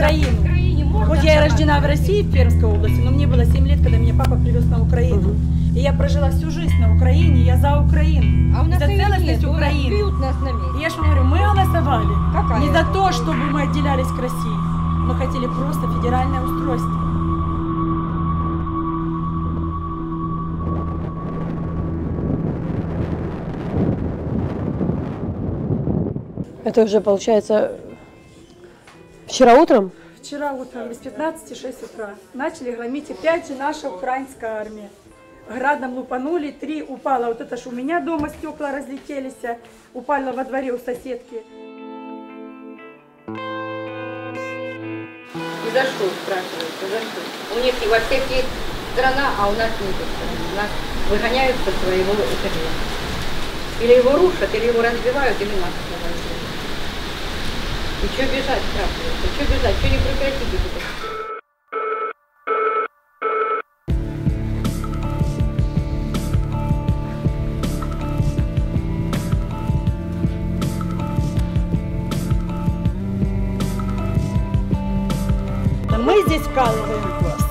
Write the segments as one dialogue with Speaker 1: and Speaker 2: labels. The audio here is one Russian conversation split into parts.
Speaker 1: Украину. Хоть я и рождена в России, в Пермской области, но мне было 7 лет, когда меня папа привез на Украину. И я прожила всю жизнь на Украине, я за Украину.
Speaker 2: А у нас
Speaker 1: за целостность
Speaker 2: нет, у нас
Speaker 1: Украины.
Speaker 2: бьют нас на месте.
Speaker 1: И я же говорю, мы голосовали
Speaker 2: Какая
Speaker 1: не за то, чтобы мы отделялись к России. Мы хотели просто федеральное устройство.
Speaker 3: Это уже получается вчера утром?
Speaker 1: Вчера утром без 15 6 утра начали громить опять же наша украинская армия. Градом лупанули, три упало. Вот это ж у меня дома стекла разлетелись, упало во дворе у соседки.
Speaker 2: И за что, спрашивается, за что? У них и во всех есть страна, а у нас нет страны. Нас выгоняют со своего жилья. Или его рушат, или его разбивают, или нас. И что бежать, спрашивается? Что бежать? Что не прекратить это?
Speaker 1: Мы здесь вкалываем,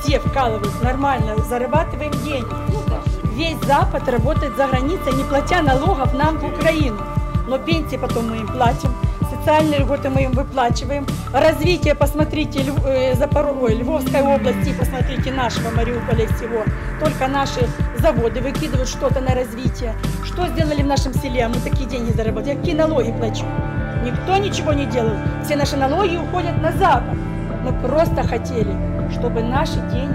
Speaker 1: все вкалывают нормально, зарабатываем деньги. Весь Запад работает за границей, не платя налогов нам в Украину. Но пенсии потом мы им платим, социальные льготы мы им выплачиваем. Развитие, посмотрите, Льв- э, Запоро- ой, Львовской области, посмотрите нашего Мариуполя всего. Только наши заводы выкидывают что-то на развитие. Что сделали в нашем селе? Мы такие деньги заработали. Я какие налоги плачу? Никто ничего не делал. Все наши налоги уходят на Запад. Мы просто хотели, чтобы наши деньги,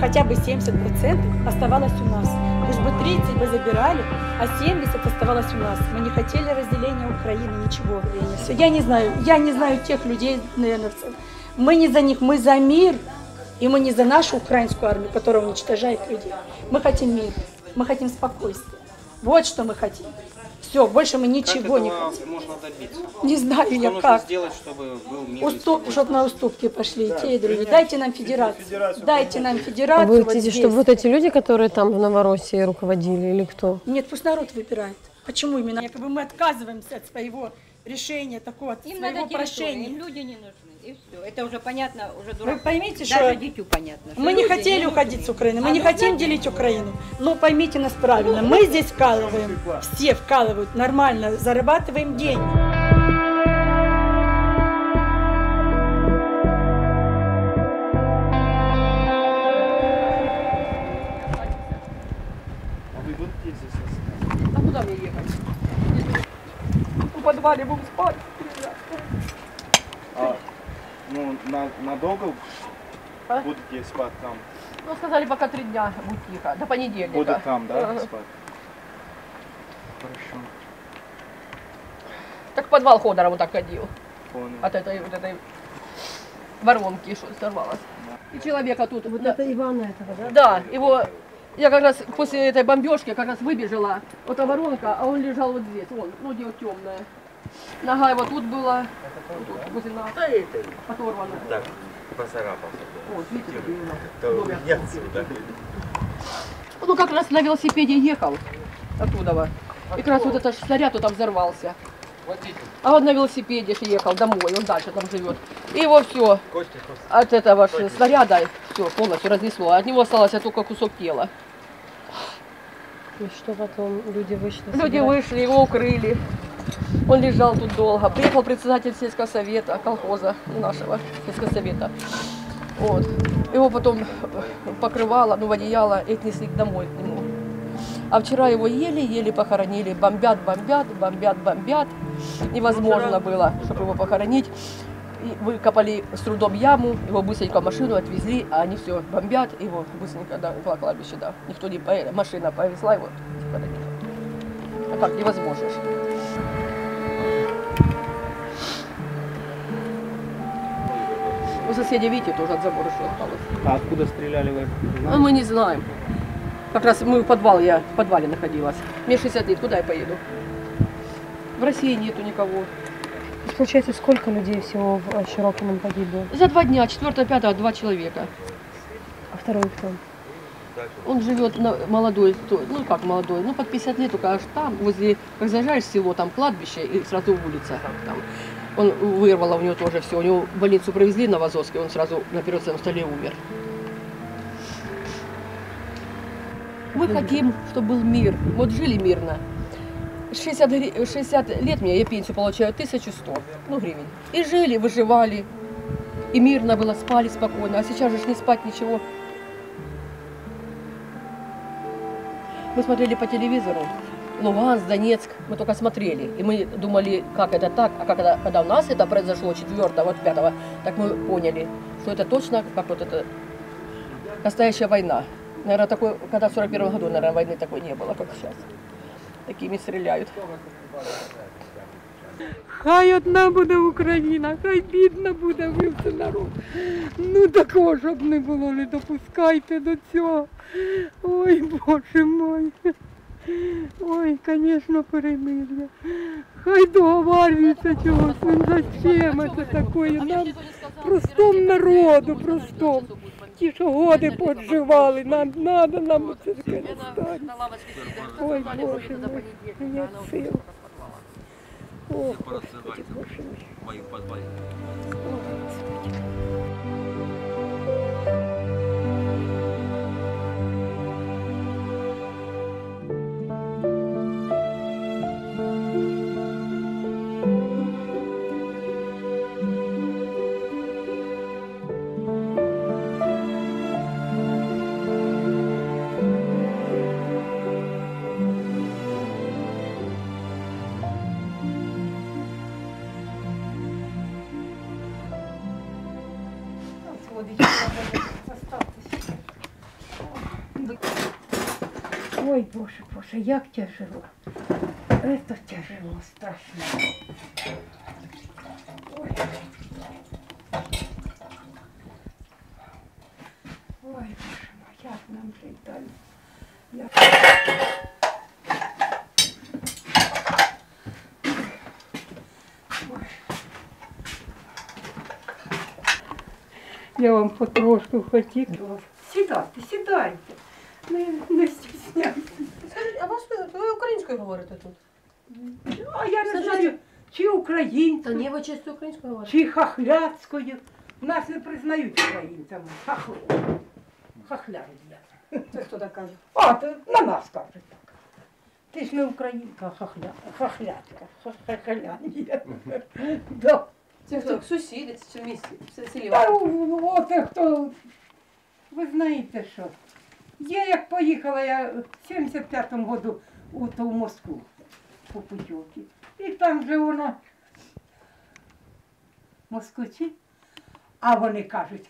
Speaker 1: хотя бы 70% оставалось у нас. Пусть бы 30 бы забирали, а 70 оставалось у нас. Мы не хотели разделения Украины, ничего. Я не знаю, я не знаю тех людей, наверное, мы не за них, мы за мир, и мы не за нашу украинскую армию, которая уничтожает людей. Мы хотим мир, мы хотим спокойствия. Вот что мы хотим. Все, больше мы ничего
Speaker 4: как
Speaker 1: не
Speaker 4: этого
Speaker 1: хотим.
Speaker 4: можно добиться?
Speaker 1: Не знаю
Speaker 4: Что
Speaker 1: я
Speaker 4: нужно
Speaker 1: как.
Speaker 4: сделать, чтобы был мир
Speaker 1: Уступ, чтобы на уступки пошли и те, и другие. Дайте нам федерацию. Дайте нам
Speaker 3: А
Speaker 1: федерацию.
Speaker 3: вы
Speaker 1: вот
Speaker 3: хотите,
Speaker 1: здесь.
Speaker 3: чтобы вот эти люди, которые там в Новороссии руководили, или кто?
Speaker 1: Нет, пусть народ выбирает. Почему именно? Якобы мы отказываемся от своего решения, такого, от
Speaker 2: Им
Speaker 1: своего
Speaker 2: надо
Speaker 1: прошения.
Speaker 2: им люди не нужны. И все. Это уже понятно, уже
Speaker 1: Вы
Speaker 2: дурак.
Speaker 1: поймите,
Speaker 2: Даже
Speaker 1: что
Speaker 2: дитю понятно. что
Speaker 1: мы не хотели
Speaker 2: нужны.
Speaker 1: уходить с Украины, мы
Speaker 2: А
Speaker 1: не
Speaker 2: вы
Speaker 1: хотим
Speaker 2: знаете,
Speaker 1: делить Украину. Но поймите нас правильно, мы здесь вкалываем, все вкалывают нормально, зарабатываем деньги.
Speaker 4: А вы
Speaker 1: А куда мне ехать? В подвале будем спать.
Speaker 4: Ну, на, надолго
Speaker 1: А?
Speaker 4: будете спать там?
Speaker 5: Ну, сказали, пока три дня будь тихо, до понедельника.
Speaker 4: Будут там, да,
Speaker 5: Ага.
Speaker 4: спать? Хорошо,
Speaker 5: Так в подвал Ходора вот так ходил.
Speaker 4: понял.
Speaker 5: От этой, вот этой воронки, что сорвалось. И человека тут... Вот
Speaker 3: Это Ивана этого, да?
Speaker 5: Да, его... Я как раз после этой бомбежки как раз выбежала. Вот эта воронка, а он лежал вот здесь. Вон, ну где темная. Нога его тут была. Вот тут, возле нас. Оторвана.
Speaker 6: Так, поцарапался.
Speaker 5: Вот, видите, где у нас
Speaker 6: не отсюда.
Speaker 5: Ну, как раз на велосипеде ехал оттуда. И как раз вот этот снаряд вот там взорвался. А он на велосипеде ехал домой, он дальше там живет. И его все от этого снаряда все полностью разнесло. От него осталось только кусок тела.
Speaker 3: И что потом? Люди вышли.
Speaker 5: Люди
Speaker 3: собирать?
Speaker 5: вышли, его укрыли. Он лежал тут долго. Приехал председатель сельского совета, колхоза нашего сельского совета. Вот. Его потом покрывало, ну, в одеяло и отнесли домой к нему. А вчера его еле-еле похоронили. Бомбят, бомбят, бомбят, бомбят. Невозможно было, чтобы его похоронить. И выкопали с трудом яму, его быстренько в машину отвезли, а они все бомбят, его быстренько да, на кладбище, да. Никто не поехал, машина повезла его. похоронила. А как, невозможно. У соседей, видите, тоже от забора что осталось.
Speaker 4: А откуда стреляли вы?
Speaker 5: А мы не знаем. Как раз мы в подвал, я в подвале находилась. Мне 60 лет, куда я поеду? В России нету никого.
Speaker 3: Получается, сколько людей всего в э, Широкином погибло?
Speaker 5: За два дня, 4-5, два человека.
Speaker 3: А второй кто?
Speaker 5: Он живет на, молодой, то- ну как молодой, ну под 50 лет, только аж там, возле, как заезжаешь в село, там кладбище и сразу улица. Там. Он вырвало у него тоже все. У него в больницу привезли на Вазовской, он сразу на операционном столе умер. Мы хотим, чтобы был мир. Вот жили мирно. 60, гри- 60 лет мне, я пенсию получаю 1100 ну, гривен. И жили, выживали. И мирно было, спали спокойно. А сейчас же не спать ничего. Мы смотрели по телевизору. Луганск, Донецк, мы только смотрели. И мы думали, как это так. А когда, когда у нас это произошло 4 вот 5 так мы поняли, что это точно как вот это настоящая война. Наверное, такой, когда в 41 году, наверное, войны такой не было, как сейчас. Такими стреляют.
Speaker 6: Хай одна буде Україна, хай бідна буде вився народ. Ну такого, щоб не було, не допускайте до цього. Ой, Боже мой. Ой, звісно, перемир'я. Хай договарюються чогось, ну зачем це таке нам, простому народу, простому. Ті, що годи подживали, нам треба нам це перестати. Ой, Боже мой, нет сил. О, Господи, Боже мой. Ой, Боже, Боже, як тяжело. Это тяжело, страшно. Ой, Боже мой, як нам жить далі? Як... Я вам потрошку хотіла. Сідайте, сідайте. Не, не стісняйтесь.
Speaker 5: Скажіть, а вас ви українською говорите тут?
Speaker 6: А я не знаю, чи українською,
Speaker 5: Та ні, ви чисто українською говорите.
Speaker 6: чи хахляцькою. Нас не признають українцями. Хахло. Хахляри.
Speaker 1: Це хто так каже?
Speaker 6: А, то на нас кажуть так. Ти ж не українка, а хахля, хахлятка, ха- Да.
Speaker 5: Це хто? Сусіди чи в місті? В селі.
Speaker 6: Та от хто, ви знаєте що, я як поїхала я в 75-му году у ту Москву по путівці. І там же воно москвичі, а вони кажуть,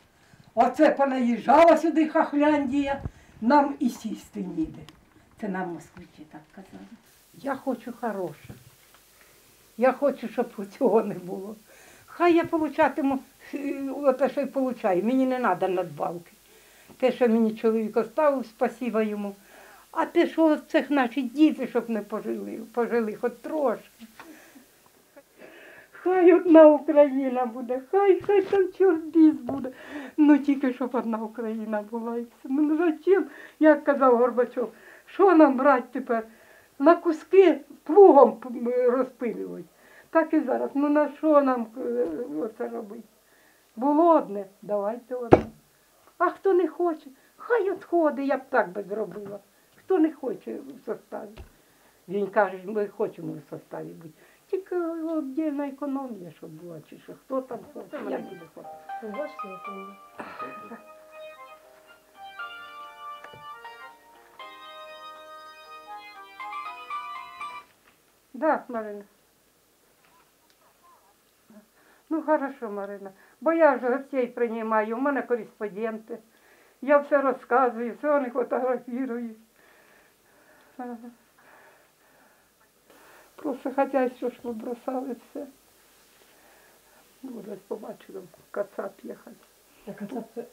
Speaker 6: оце понаїжджала сюди Хахляндія, нам і сісти ніде. Це нам москвичі так казали. Я хочу хороше. Я хочу, щоб цього не було. Хай я получатиму е, оте, що й получаю. Мені не треба надбавки. Те, що мені чоловік оставив, спасіба йому. А те, що цих наші діти, щоб не пожили, пожили хоч трошки. Хай одна Україна буде, хай хай там чорт біс буде. Ну тільки щоб одна Україна була. Ну зачем, як казав Горбачов, що нам брати тепер? На куски плугом розпилювати. Так і зараз. Ну на що нам е, оце робити? Було одне, давайте одне. А хто не хоче, хай відходить, я б так би зробила. Хто не хоче в составі. Він каже, ми хочемо в составі бути. Тільки віддільна економія, щоб була, чи що, хто там хоче, я буду хоче. Да, Марина. Ну, хорошо, Марина. Бо я ж гостей приймаю, у мене кореспонденти. Я все розказую, все вони фотографірують. Ага. Просто хазяйство ж побросали все. Буде побачимо, кацап їхати.
Speaker 3: А кацап це...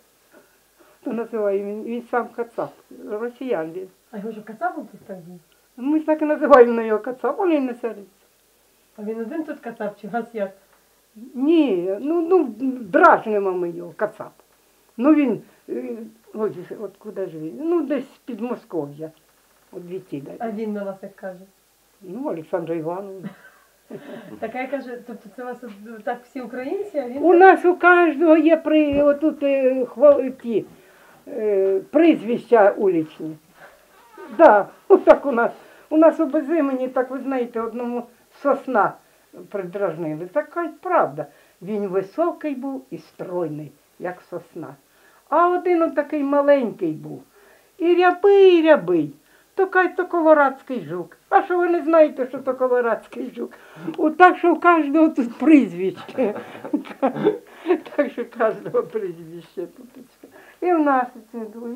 Speaker 6: Хто називає він? Він сам кацап, росіян він.
Speaker 3: А його що кацапом був?
Speaker 6: Ми так і називаємо його кацап, але він не сердиться.
Speaker 3: А він один тут кацап чи як?
Speaker 6: Ні, ну, ну дражнимо ми його, кацап. Ну він, е, ось, от куди ж він? Ну, десь з Підмосков'я. От звідти
Speaker 3: А він на вас як каже?
Speaker 6: Ну, Олександр Іванович.
Speaker 3: Така каже, тобто це у вас так всі українці, а він
Speaker 6: У нас у кожного є при отут е, ті, е, прізвища улічні. Да, отак у нас. У нас у Безимені, так ви знаєте, одному сосна придражнили. Така й правда. Він високий був і стройний, як сосна. А один такий маленький був. І рябий, і рябий. То кай то колорадський жук. А що ви не знаєте, що то колорадський жук? От так, що у кожного тут прізвище. Так що кожного прізвище тут. І в нас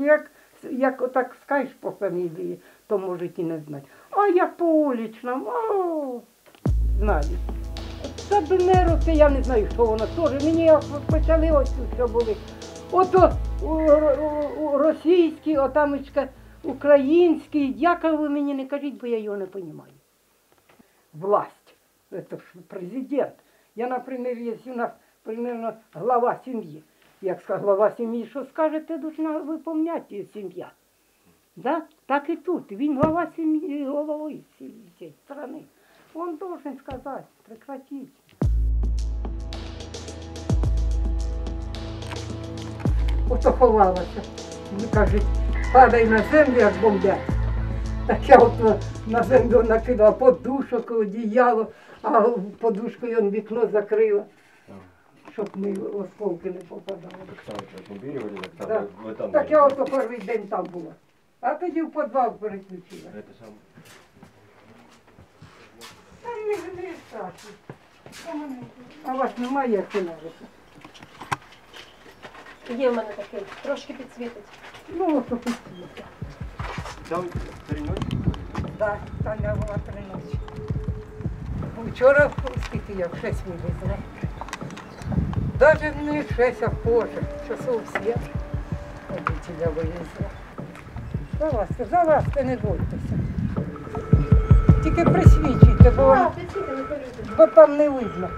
Speaker 6: як, як отак скажеш по фамілії, то можуть і не знати. А як по улічному, о, знають. Та Бенеру, це я не знаю, що воно теж. Мені як почали ось що були. Ото російський, отамочка український. Дяка ви мені не кажіть, бо я його не розумію. Власть. Це ж президент. Я, наприклад, якщо у нас примерно глава сім'ї. Як глава сім'ї, що скажете, должна виповняти сім'я. Да? Так і тут. Він глава сім'ї, голови цієї страни. Он должен сказати, прекратіть. Ото ховалася. Ну, кажуть, падай на землю, як бомбять. Так я от на- на землю накидала подушок, одіяло, а подушкою он вікно закрила, щоб не осколки не попадали. Да.
Speaker 7: там в этом...
Speaker 6: Так я ото перший день там була. А тоді в підвал переключила. Не, не страшно. А у вас немає як фонарика?
Speaker 3: є в мене такий, трошки підсвітить.
Speaker 6: Ну, ото підсвіта.
Speaker 7: Там переносит?
Speaker 6: Так, Таня була три ночі. Вчора скільки я в шесть вивезла. Даже не шесть, а позже. Часов сім. Водителя вивезла. Залазьте, залазьте, не бойтеся. Тільки присвічуйте, бо, бо там не видно.